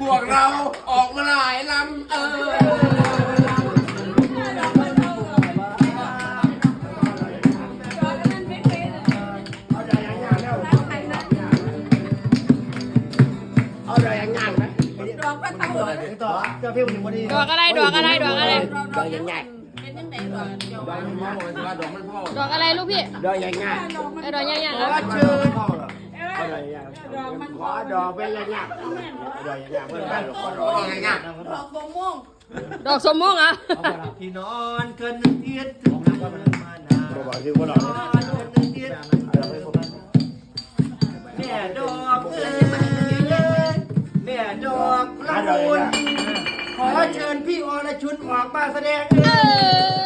พวกเราออกมาหลายลำเออ เอาอะไรอย่างงั้นไหมต่อเจ้าพี่ผมถึงวันนี้ดอกอะไรดอกอะไรดอกอะไรดอกอย่างงั้นดอกมันพ่อว่าดอกมันพ่อดอกอะไรลูกพี่ดอกอย่างงั้นไอ้ดอกย่างๆขออะเชิญเอาอะไรอย่างงั้นขอดอกเป็นอย่างงั้นดอกอย่างงั้นเพื่อนบ้านขอดอกอย่างงั้นดอกสมม่วงอะที่นอนเกินหนึ่งเทียนถึงนานมานานบอกคือว่า อกละมุนขอเชิญพี่อรชุนออกมาแสดงเอเอออ